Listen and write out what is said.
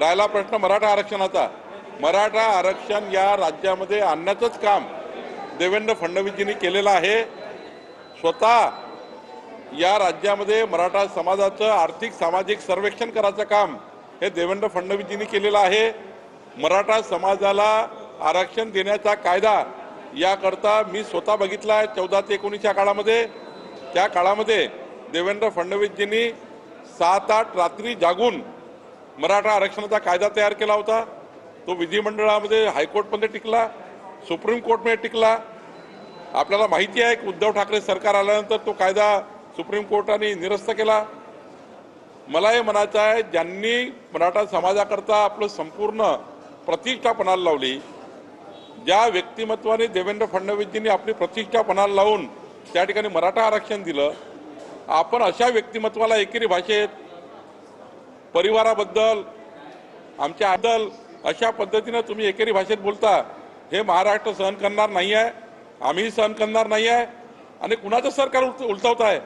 राहिला प्रश्न मराठा आरक्षणाचा. मराठा आरक्षण या राज्यामध्ये आणण्याचंच काम देवेंद्र फडणवीसजींनी केलेलं आहे. स्वतः या राज्यामध्ये मराठा समाजाचं आर्थिक सामाजिक सर्वेक्षण करायचं काम हे देवेंद्र फडणवीसजींनी केलेलं आहे. मराठा समाजाला आरक्षण देण्याचा कायदा याकरता मी स्वतः बघितला आहे चौदा ते एकोणीसच्या काळामध्ये. त्या काळामध्ये देवेंद्र फडणवीसजींनी सात आठ रात्री जागून मराठा आरक्षणाचा कायदा तयार केला होता. तो विधिमंडळामध्ये हायकोर्टमध्ये टिकला सुप्रीम कोर्टमध्ये टिकला. आपल्याला माहिती आहे की उद्धव ठाकरे सरकार आल्यानंतर तो कायदा सुप्रीम कोर्टाने निरस्त केला. मला हे म्हणायचं आहे ज्यांनी मराठा समाजाकरता आपलं संपूर्ण प्रतिष्ठा पणाला लावली ज्या व्यक्तिमत्वाने देवेंद्र फडणवीसजींनी आपली प्रतिष्ठा पणाला लावून त्या ठिकाणी मराठा आरक्षण दिलं आपण अशा व्यक्तिमत्वाला एकेरी भाषेत परिवाराबद्दल आमच्या आदल अशा पद्धतीनं तुम्ही एकेरी भाषेत बोलता हे महाराष्ट्र सहन करणार नाही आहे आम्ही सहन करणार नाही आहे आणि कुणाचं सरकार उलट उलटवत आहे